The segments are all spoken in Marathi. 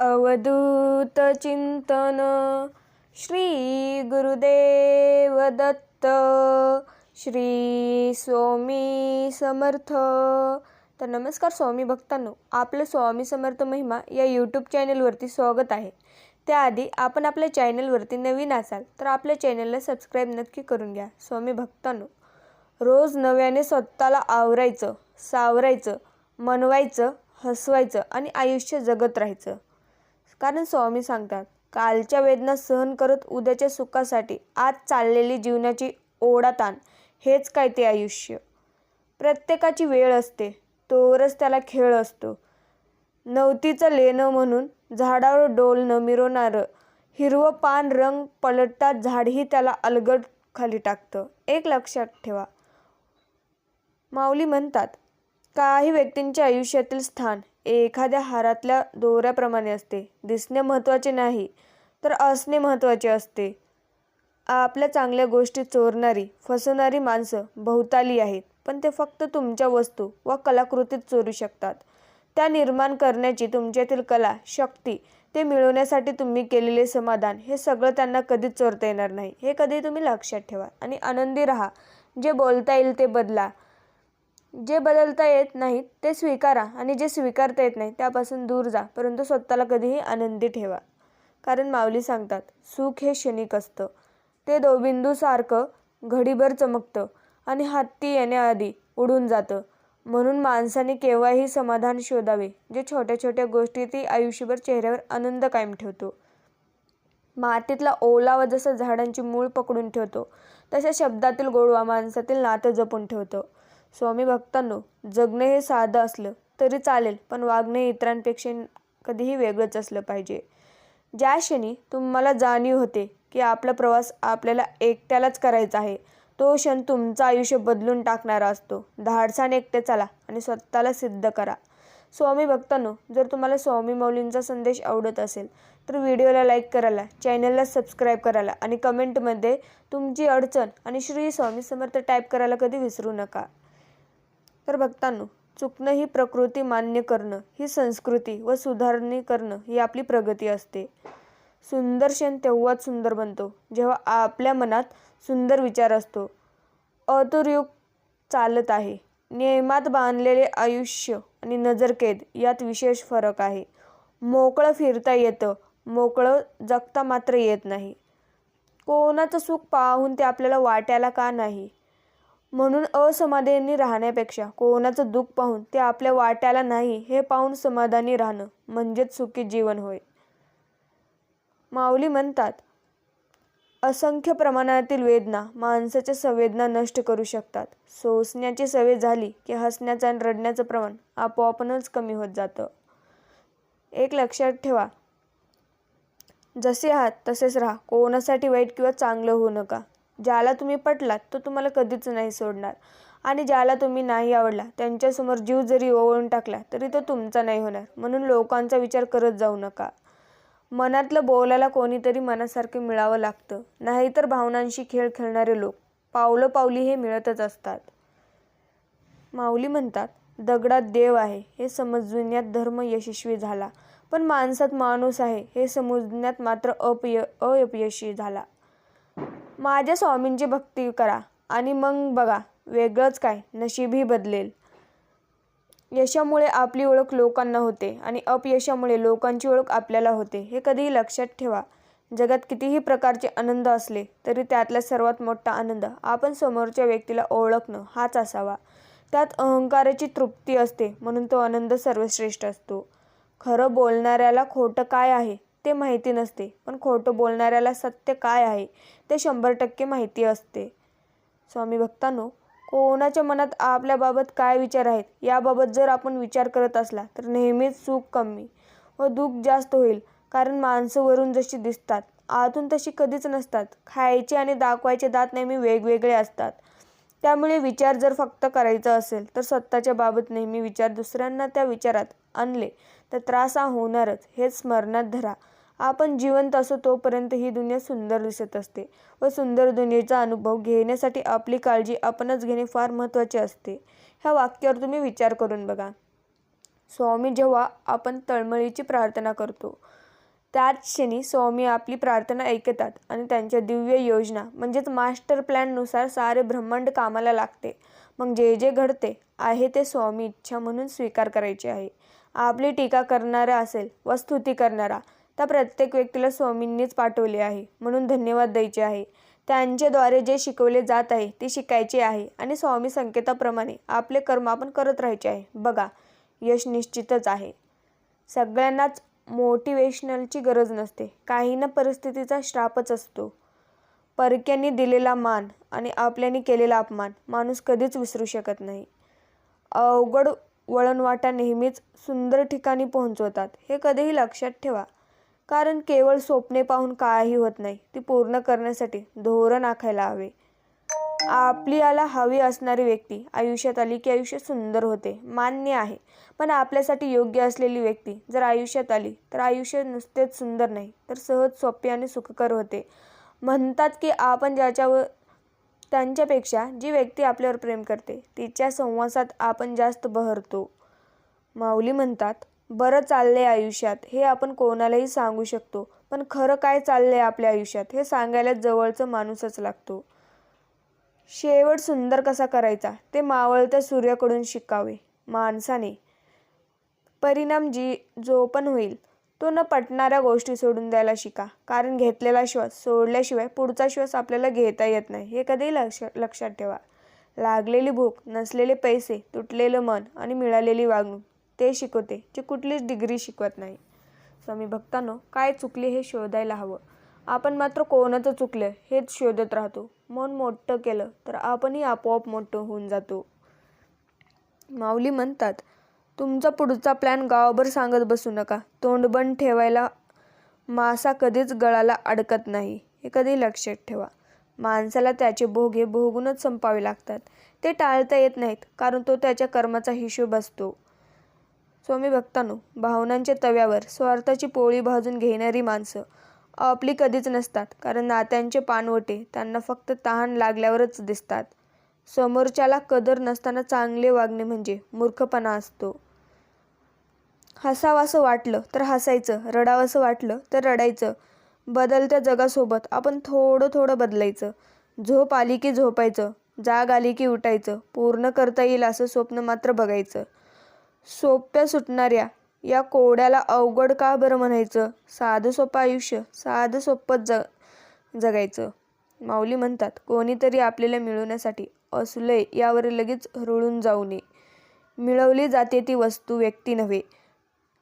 अवधूत चिंतन. श्री गुरुदेव दत्त श्री स्वामी समर्थ. तर नमस्कार स्वामी भक्तांनो आपलं स्वामी समर्थ महिमा या यूट्यूब चॅनलवरती स्वागत आहे. त्याआधी आपण आपल्या चॅनलवरती नवीन असाल तर आपल्या चॅनलला सबस्क्राईब नक्की करून घ्या स्वामी भक्तांनो. रोज नव्याने स्वतःला आवरायचं सावरायचं मनवायचं हसवायचं आणि आयुष्य जगत राहायचं. कारण स्वामी सांगतात कालच्या वेदना सहन करत उद्याच्या सुखासाठी आज चाललेली जीवनाची ओढाताण हेच काय ते आयुष्य? प्रत्येकाची वेळ असते तोवरच त्याला खेळ असतो. नवतीचं लेणं म्हणून झाडावर डोलणं मिरवणारं हिरवं पान रंग पलटतात झाडही त्याला अलगद खाली टाकतं. एक लक्षात ठेवा. माऊली म्हणतात काही व्यक्तींच्या आयुष्यातील स्थान एखाद्या हारातल्या दोऱ्याप्रमाणे असते. दिसणे महत्त्वाचे नाही तर असणे महत्त्वाचे असते. आपल्या चांगल्या गोष्टी चोरणारी फसवणारी माणसं भोवताली आहेत पण ते फक्त तुमच्या वस्तू व कलाकृतीत चोरू शकतात. त्या निर्माण करण्याची तुमच्यातील कला शक्ती ते मिळवण्यासाठी तुम्ही केलेले समाधान हे सगळं त्यांना कधीच चोरता येणार नाही. हे कधी तुम्ही लक्षात ठेवा आणि आनंदी राहा. जे बोलता येईल ते बदला. जे बदलता येत नाहीत ते स्वीकारा आणि जे स्वीकारता येत नाही त्यापासून दूर जा. परंतु स्वतःला कधीही आनंदी ठेवा. कारण माऊली सांगतात सुख हे क्षणिक असतं. ते दोबिंदूसारखं घडीभर चमकतं आणि हत्ती येण्याआधी उडून जातं. म्हणून माणसाने केव्हाही समाधान शोधावे. जे छोट्या छोट्या गोष्टीतही आयुष्यभर चेहऱ्यावर आनंद कायम ठेवतो. मातीतला ओलावा जसं झाडांची मूळ पकडून ठेवतो तशा शब्दातील गोडवा माणसातील नातं जपून ठेवतो. स्वामी भक्तांनो जगणं हे साधं असलं तरी चालेल पण वागणं हे इतरांपेक्षा कधीही वेगळंच असलं पाहिजे. ज्या क्षणी तुम्हाला जाणीव होते की आपला प्रवास आपल्याला एकट्यालाच करायचा आहे तो क्षण तुमचं आयुष्य बदलून टाकणारा असतो. धाडसाने एकटे चला आणि स्वतःला सिद्ध करा. स्वामी भक्तांनो जर तुम्हाला स्वामी मौलींचा संदेश आवडत असेल तर व्हिडिओला लाईक करायला चॅनलला सबस्क्राईब करायला आणि कमेंटमध्ये तुमची अडचण आणि श्री स्वामी समर्थ टाईप करायला कधी विसरू नका. तर भक्तांनो चुकणं ही प्रकृती मान्य करणं ही संस्कृती व सुधारणी करणं ही आपली प्रगती असते. सुंदर क्षण तेव्हाच सुंदर बनतो जेव्हा आपल्या मनात सुंदर विचार असतो. अतुरयुग चालत आहे. नियमात बांधलेले आयुष्य आणि नजरकेद यात विशेष फरक आहे. मोकळं फिरता येतं मोकळं जगता मात्र येत नाही. कोणाचं सुख पाहून ते आपल्याला वाट्याला का नाही? म्हणून असमाधानी राहण्यापेक्षा कोणाचं दुःख पाहून ते आपल्या वाट्याला नाही हे पाहून समाधानी राहणं म्हणजेच सुखी जीवन होय. माऊली म्हणतात असंख्य प्रमाणातील वेदना माणसाच्या संवेदना नष्ट करू शकतात. सोसण्याची सवय झाली की हसण्याचं आणि रडण्याचं प्रमाण आपोआपणच कमी होत जातं. एक लक्षात ठेवा जसे आहात तसेच राहा. कोणासाठी वाईट किंवा चांगलं होऊ नका. ज्याला तुम्ही पटलात तो तुम्हाला कधीच नाही सोडणार. आणि ज्याला तुम्ही नाही आवडला त्यांच्यासमोर जीव जरी ओवळून टाकला तरी तो तुमचा नाही होणार. म्हणून लोकांचा विचार करत जाऊ नका. मनातलं बोलायला कोणीतरी मनासारखं मिळावं लागतं. नाहीतर भावनांशी खेळ खेळणारे लोक पावलं पावली हे मिळतच असतात. माऊली म्हणतात दगडात देव आहे हे समजण्यात धर्म यशस्वी झाला. पण माणसात माणूस आहे हे समजण्यात मात्र अपय अयपयशी झाला. माझ्या स्वामींची भक्ती करा आणि मग बघा वेगळंच काय नशीबही बदलेल. यशामुळे आपली ओळख लोकांना होते आणि अपयशामुळे लोकांची ओळख आपल्याला होते हे कधीही लक्षात ठेवा. जगात कितीही प्रकारचे आनंद असले तरी त्यातला सर्वात मोठा आनंद आपण समोरच्या व्यक्तीला ओळखणं हाच असावा. त्यात अहंकाराची तृप्ती असते म्हणून तो आनंद सर्वश्रेष्ठ असतो. खरं बोलणाऱ्याला खोटं काय आहे? ते माहिती नसते. पण खोटं बोलणाऱ्याला सत्य काय आहे ते शंभर टक्के माहिती असते. स्वामी भक्तांनो कोणाच्या मनात आपल्याबाबत काय विचार आहेत याबाबत जर आपण विचार करत असला तर नेहमीच सुख कमी व दुःख जास्त होईल. कारण माणसं वरून जशी दिसतात आतून तशी कधीच नसतात. खायचे आणि दाखवायचे दात नेहमी वेगवेगळे असतात. त्यामुळे विचार जर फक्त करायचा असेल तर स्वतःच्या बाबत नेहमी विचार दुसऱ्यांना त्या विचारात आणले तर त्रास हा होणारच हे स्मरणात धरा. आपण जिवंत असो तोपर्यंत ही दुनिया सुंदर दिसत असते व सुंदर दुनियेचा अनुभव घेण्यासाठी आपली काळजी आपणच घेणे फार महत्त्वाचे असते. ह्या वाक्यावर तुम्ही विचार करून बघा. स्वामी जेव्हा आपण तळमळीची प्रार्थना करतो त्याच क्षणी स्वामी आपली प्रार्थना ऐकतात आणि त्यांच्या दिव्य योजना म्हणजेच मास्टर प्लॅननुसार सारे ब्रह्मांड कामाला लागते. मग जे जे घडते आहे ते स्वामी इच्छा म्हणून स्वीकार करायचे आहे. आपली टीका करणारा असेल व स्तुती करणारा त्या प्रत्येक व्यक्तीला स्वामींनीच पाठवले आहे म्हणून धन्यवाद द्यायचे आहे. त्यांच्याद्वारे जे शिकवले जात आहे ते शिकायचे आहे आणि स्वामी संकेताप्रमाणे आपले कर्म आपण करत राहायचे आहे. बघा यश निश्चितच आहे. सगळ्यांनाच मोटिवेशनलची गरज नसते. काहींना परिस्थितीचा श्रापच असतो. परक्यांनी दिलेला मान आणि आपल्याने केलेला अपमान माणूस कधीच विसरू शकत नाही. अवघड वळणवाटा नेहमीच सुंदर ठिकाणी पोहोचवतात. हे कधीही लक्षात ठेवा. कारण केवळ स्वप्ने पाहून काही होत नाही ती पूर्ण करण्यासाठी धोरण आखायला हवे. आपल्याला हवी असणारी व्यक्ती आयुष्यात आली की आयुष्य सुंदर होते मान्य आहे. पण आपल्यासाठी योग्य असलेली व्यक्ती जर आयुष्यात आली तर आयुष्य नुसतेच सुंदर नाही तर सहज सोपे आणि सुखकर होते. म्हणतात की आपण ज्याच्यावर त्यांच्यापेक्षा जी व्यक्ती आपल्यावर प्रेम करते तिच्या संवासात आपण जास्त बहरतो. माऊली म्हणतात बरं चाललंय आयुष्यात हे आपण कोणालाही सांगू शकतो पण खरं काय चाललंय आपल्या आयुष्यात हे सांगायला जवळचं माणूसच लागतो. शेवट सुंदर कसा करायचा ते मावळत्या सूर्याकडून शिकावे माणसाने. परिणाम जी जो पण होईल तो न पटणाऱ्या गोष्टी सोडून द्यायला शिका. कारण घेतलेला श्वास सोडल्याशिवाय पुढचा श्वास आपल्याला घेता येत नाही. हे कधीही लक्ष लक्षात ठेवा. लागलेली भूक नसलेले पैसे तुटलेलं मन आणि मिळालेली वागणूक ते शिकवते जे कुठलीच डिग्री शिकवत नाही. स्वामी भक्तांनो काय चुकले हे शोधायला हवं. आपण मात्र कोणाचं चुकलं हेच शोधत राहतो. मन मोठं केलं तर आपणही आपोआप मोठं होऊन जातो. माऊली म्हणतात तुमचा पुढचा प्लॅन गावभर सांगत बसू नका. तोंडबंद ठेवायला मासा कधीच गळाला अडकत नाही. हे कधी लक्षात ठेवा. माणसाला त्याचे भोगे भोगूनच संपावे लागतात. ते टाळता येत नाहीत कारण तो त्याच्या कर्माचा हिशोब असतो. स्वामी भक्तांनो भावनांच्या तव्यावर स्वार्थाची पोळी भाजून घेणारी माणसं आपली कधीच नसतात कारण नात्यांचे पानवटे त्यांना फक्त तहान लागल्यावरच दिसतात. समोरच्याला कदर नसताना चांगले वागणे म्हणजे मूर्खपणा असतो. हसावंसं वाटलं तर हसायचं रडावंसं वाटलं तर रडायचं. बदलत्या जगासोबत आपण थोडं थोडं बदलायचं. झोप आली की झोपायचं जाग आली की उठायचं पूर्ण करता येईल असं स्वप्न मात्र बघायचं. सोप्या सुटणाऱ्या या कोड्याला अवघड का बरं म्हणायचं? साधं सोपं आयुष्य साधं सोपं ज जगायचं. माऊली म्हणतात कोणीतरी आपल्याला मिळवण्यासाठी असुलय यावर लगेच रुळून जाऊ नये. मिळवली जाते ती वस्तू व्यक्ती नव्हे.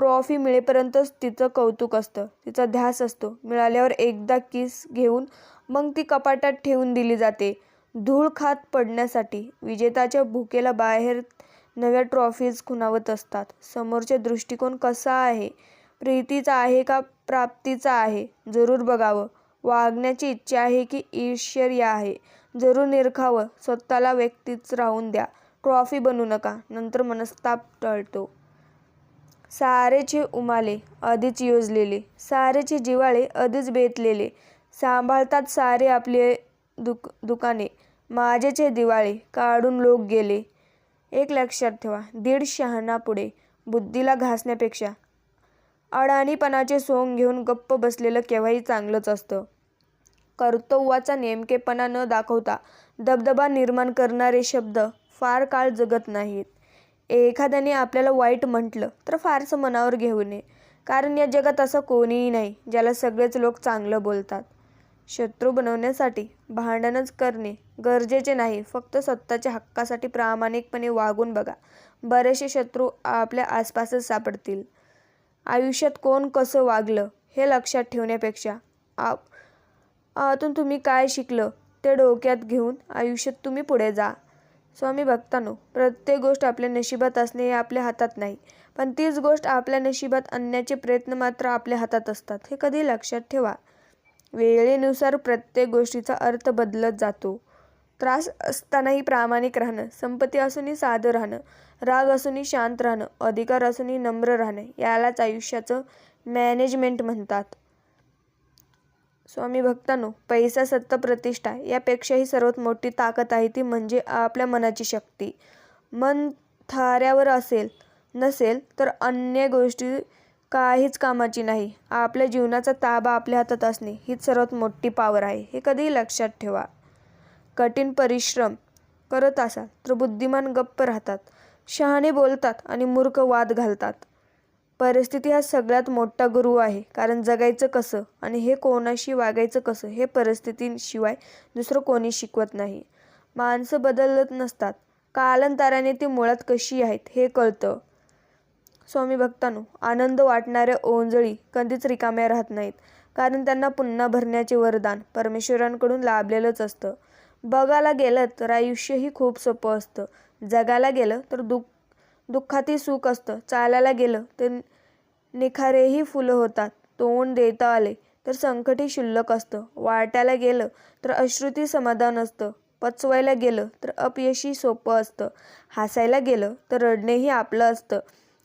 ट्रॉफी मिळेपर्यंतच तिचं कौतुक असतं. तिचा ध्यास असतो. मिळाल्यावर एकदा किस घेऊन मग ती कपाटात ठेवून दिली जाते. धूळ खात पडण्यासाठी विजेताच्या भुकेला बाहेर नव्या ट्रॉफीज खुणावत असतात. समोरचे दृष्टिकोन कसा आहे? प्रीतीचा आहे का प्राप्तीचा आहे? जरूर बघावं. वागण्याची इच्छा आहे की ईश्वर्य आहे? जरूर निरखावं. स्वतःला व्यक्तीच राहून द्या. ट्रॉफी बनू नका. नंतर मनस्ताप टळतो. सारेचे उमाले आधीच योजलेले. सारेचे जिवाळे आधीच बेतलेले. सांभाळतात सारे आपले दुक दुकाने. माझेचे दिवाळे काढून लोक गेले. एक लक्षात ठेवा दीड शहाणा पुढे बुद्धीला घासण्यापेक्षा. अडाणीपणाचे सोंग घेऊन गप्प बसलेलं केव्हाही चांगलंच असतं. कर्तव्याचा नेमकेपणा न दाखवता दबदबा निर्माण करणारे शब्द फार काळ जगत नाहीत. एखाद्याने आपल्याला वाईट म्हटलं तर फारसं मनावर घेऊ नये. कारण या जगात असं कोणीही नाही ज्याला सगळेच लोक चांगलं बोलतात. शत्रू बनवण्यासाठी भांडणच करणे गरजेचे नाही. फक्त स्वतःच्या हक्कासाठी प्रामाणिकपणे वागून बघा. बरेचसे शत्रू आपल्या आसपासच सापडतील. आयुष्यात कोण कसं वागलं हे लक्षात ठेवण्यापेक्षा आप आतून तुम्ही काय शिकलं ते डोक्यात घेऊन आयुष्यात तुम्ही पुढे जा. स्वामी भक्तांनो प्रत्येक गोष्ट आपल्या नशिबात असणे हे आपल्या हातात नाही पण तीच गोष्ट आपल्या नशिबात आणण्याचे प्रयत्न मात्र आपल्या हातात असतात हे कधी लक्षात ठेवा. वेळेनुसार प्रत्येक गोष्टीचा अर्थ बदलत जातो. त्रास असतानाही प्रामाणिक राहणं संपत्ती असूनही साधं राहणं राग असूनही शांत राहणं अधिकार असूनही नम्र राहणं यालाच आयुष्याचं मॅनेजमेंट म्हणतात. स्वामी भक्तांनो पैसा सत्ता प्रतिष्ठा यापेक्षाही सर्वात मोठी ताकद आहे ती म्हणजे आपल्या मनाची शक्ती. मन थाऱ्यावर असेल नसेल तर अन्य गोष्टी काहीच कामाची नाही. आपल्या जीवनाचा ताबा आपल्या हातात असणे हीच सर्वात मोठी पावर आहे. हे कधीही लक्षात ठेवा. कठीण परिश्रम करत असाल तर बुद्धिमान गप्प राहतात. शहाणे बोलतात आणि मूर्ख वाद घालतात. परिस्थिती हा सगळ्यात मोठा गुरु आहे. कारण जगायचं कसं आणि हे कोणाशी वागायचं कसं हे परिस्थितीशिवाय दुसरं कोणी शिकवत नाही. माणसं बदलत नसतात. कालांतराने ती मुळात कशी आहेत हे कळतं. स्वामी भक्तांनो आनंद वाटणाऱ्या ओंजळी कधीच रिकाम्या राहत नाहीत. कारण त्यांना पुन्हा भरण्याचे वरदान परमेश्वरांकडून लाभलेलंच असतं. बघायला गेलं तर आयुष्यही खूप सोपं असतं. जगायला गेलं तर दुःख दुःखातही सुख असतं. चालायला गेलं तर निखारेही फुलं होतात. तोंड देता आले तर संकटही शुल्लक असतं. वाटायला गेलं तर अश्रुती समाधान असतं. पचवायला गेलं तर अपयशी सोपं असतं. हसायला गेलं तर रडणेही आपलं असतं.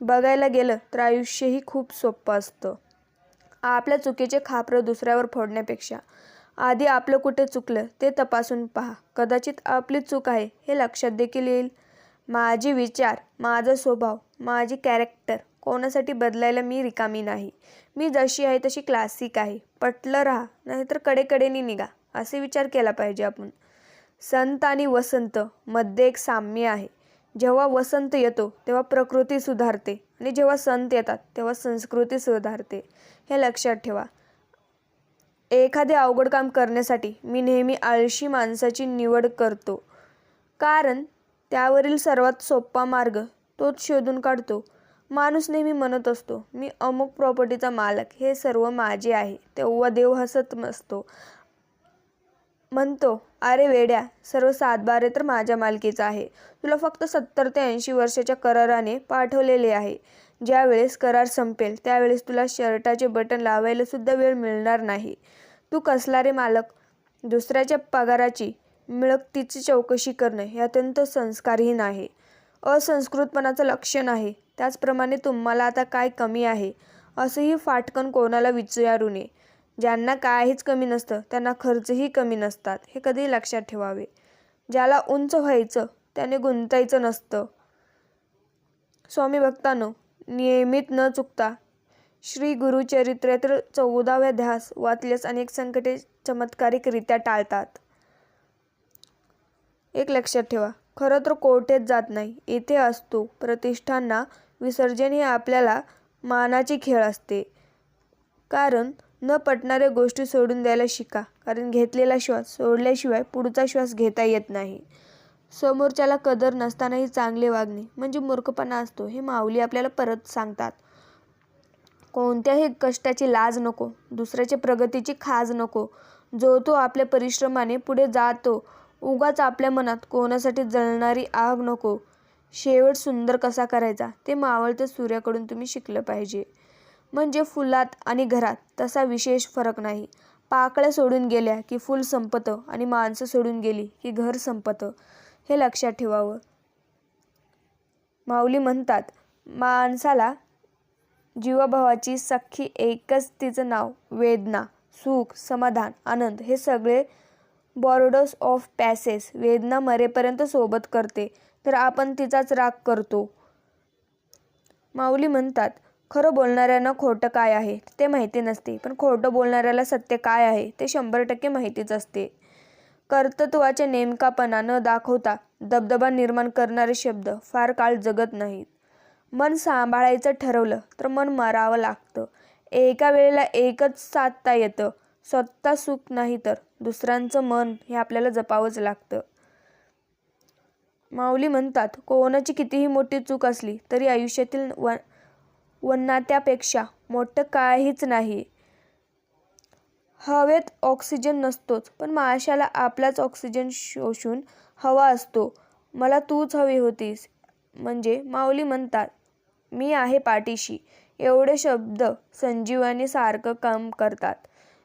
बघायला गेलं तर आयुष्यही खूप सोपं असतं. आपल्या चुकीचे खापरं दुसऱ्यावर फोडण्यापेक्षा आधी आपलं कुठे चुकलं ते तपासून पहा. कदाचित आपली चूक आहे हे लक्षात देखील येईल. माझे विचार माझा स्वभाव माझी कॅरेक्टर कोणासाठी बदलायला मी रिकामी नाही. मी जशी आहे तशी क्लासिक आहे. पटलं राहा नाहीतर कडेकडेनी निघा असे विचार केला पाहिजे आपण. संत आणि वसंत मध्ये एक साम्य आहे. जेव्हा वसंत येतो तेव्हा प्रकृती सुधारते आणि जेव्हा संत येतात तेव्हा संस्कृती सुधारते. हे लक्षात ठेवा. एखादे अवघड काम करण्यासाठी मी नेहमी आळशी माणसाची निवड करतो. कारण त्यावरील सर्वात सोपा मार्ग तोच शोधून काढतो. माणूस नेहमी म्हणत असतो मी अमुक प्रॉपर्टीचा मालक हे सर्व माझे आहे. तेव्हा देव हसत असतो. म्हणतो अरे वेड्या सर्व सातबारे तर माझ्या मालकीचं आहे. तुला फक्त सत्तर ते ऐंशी वर्षाच्या कराराने पाठवलेले आहे. ज्यावेळेस करार संपेल त्यावेळेस तुला शर्टाचे बटन लावायला सुद्धा वेळ मिळणार नाही. तू कसला रे मालक? दुसऱ्याच्या पगाराची मिळकतीची चौकशी करणे हे अत्यंत संस्कारहीन आहे. असंस्कृतपणाचं लक्षण आहे. त्याचप्रमाणे तुम्हाला आता काय कमी आहे? असंही फाटकन कोणाला विचारू नये. ज्यांना काहीच कमी नसतं त्यांना खर्चही कमी नसतात हे कधी लक्षात ठेवावे? ज्याला उंच व्हायचं त्याने गुंतायचं नसतं. स्वामी भक्तांनो नियमित न चुकता श्री गुरुचरित्रातील चौदाव्या ध्यास वाचल्यास अनेक संकटे चमत्कारिकरित्या टाळतात. एक लक्षात ठेवा. खरं तर कोठेच जात नाही. इथे असतो. प्रतिष्ठांना विसर्जन हे आपल्याला मानाची खेळ असते. कारण न पटणाऱ्या गोष्टी सोडून द्यायला शिका. कारण घेतलेला श्वास सोडल्याशिवाय पुढचा श्वास घेता येत नाही. समोरच्याला कदर नसतानाही चांगले वागणे म्हणजे मूर्खपणा असतो. हे माऊली आपल्याला परत सांगतात. कोणत्याही कष्टाची लाज नको. दुसऱ्याच्या प्रगतीची खाज नको. जो तो आपल्या परिश्रमाने पुढे जातो उगाच आपल्या मनात कोणासाठी जळणारी आग नको. शेवट सुंदर कसा करायचा? ते मावळत्या सूर्याकडून तुम्ही शिकलं पाहिजे. म्हणजे फुलात आणि घरात तसा विशेष फरक नाही. पाकळ्या सोडून गेल्या की फुल संपतं आणि माणसं सोडून गेली की घर संपतं. हे लक्षात ठेवावं. माऊली म्हणतात माणसाला जीवाभावाची सख्खी एकच तिचं नाव वेदना सुख समाधान आनंद हे सगळे बॉर्डर्स ऑफ पॅसेस वेदना मरेपर्यंत सोबत करते तर आपण तिचाच राग करतो. माऊली म्हणतात खरं बोलणाऱ्यांना खोटं काय आहे ते माहिती नसते पण खोटं बोलणाऱ्याला सत्य काय आहे ते शंभर टक्के माहितीच असते. कर्तृत्वाच्या नेमकापणा न दाखवता दबदबा निर्माण करणारे शब्द फार काळ जगत नाहीत. मन सांभाळायचं ठरवलं तर मन मारावं लागतं. एका वेळेला एकच साधता येतं. स्वतः सुख नाही तर दुसऱ्यांचं मन हे आपल्याला जपावंच लागतं. माऊली म्हणतात कोणाची कितीही मोठी चूक असली तरी आयुष्यातील व वन्नात्यापेक्षा मोठं काहीच नाही. हवेत ऑक्सिजन नसतोच पण माशाला आपलाच ऑक्सिजन शोषून हवा असतो. मला तूच हवी होतीस. म्हणजे माऊली म्हणतात मी आहे पाठीशी. एवढे शब्द संजीवानी सारखं काम करतात.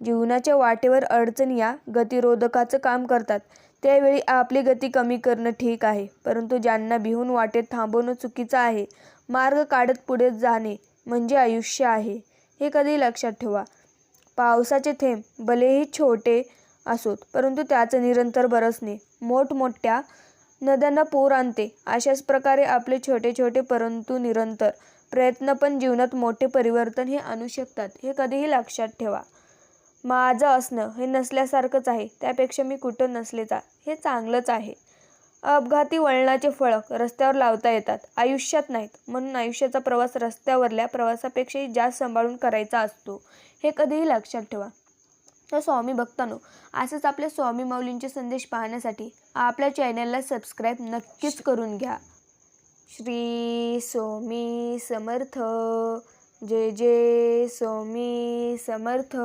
जीवनाच्या वाटेवर अडचणी या गतिरोधकाचं काम करतात. त्यावेळी आपली गती कमी करणं ठीक आहे परंतु ज्यांना भिवून वाटेत थांबवणं चुकीचं आहे मार्ग काढत पुढे जाणे म्हणजे आयुष्य आहे हे कधी लक्षात ठेवा. पावसाचे थेंब भलेही छोटे असोत परंतु त्याचं निरंतर बरसणे मोठमोठ्या नद्यांना पूर आणते अशाच प्रकारे आपले छोटे छोटे परंतु निरंतर प्रयत्न पण जीवनात मोठे परिवर्तन हे आणू शकतात हे कधीही लक्षात ठेवा. माझं असणं हे नसल्यासारखंच आहे. त्यापेक्षा मी कुठं नसलेचा हे चांगलंच आहे. अपघाती वळणाचे फळं रस्त्यावर लावता येतात. आयुष्यात नाहीत. म्हणून आयुष्याचा प्रवास रस्त्यावरल्या प्रवासापेक्षाही जास्त सांभाळून करायचा असतो. हे कधीही लक्षात ठेवा. तर स्वामी भक्तांनो असंच आपल्या स्वामी माऊलींचे संदेश पाहण्यासाठी आपल्या चॅनलला सबस्क्राईब नक्कीच करून घ्या. श्री स्वामी समर्थ. जय जय स्वामी समर्थ.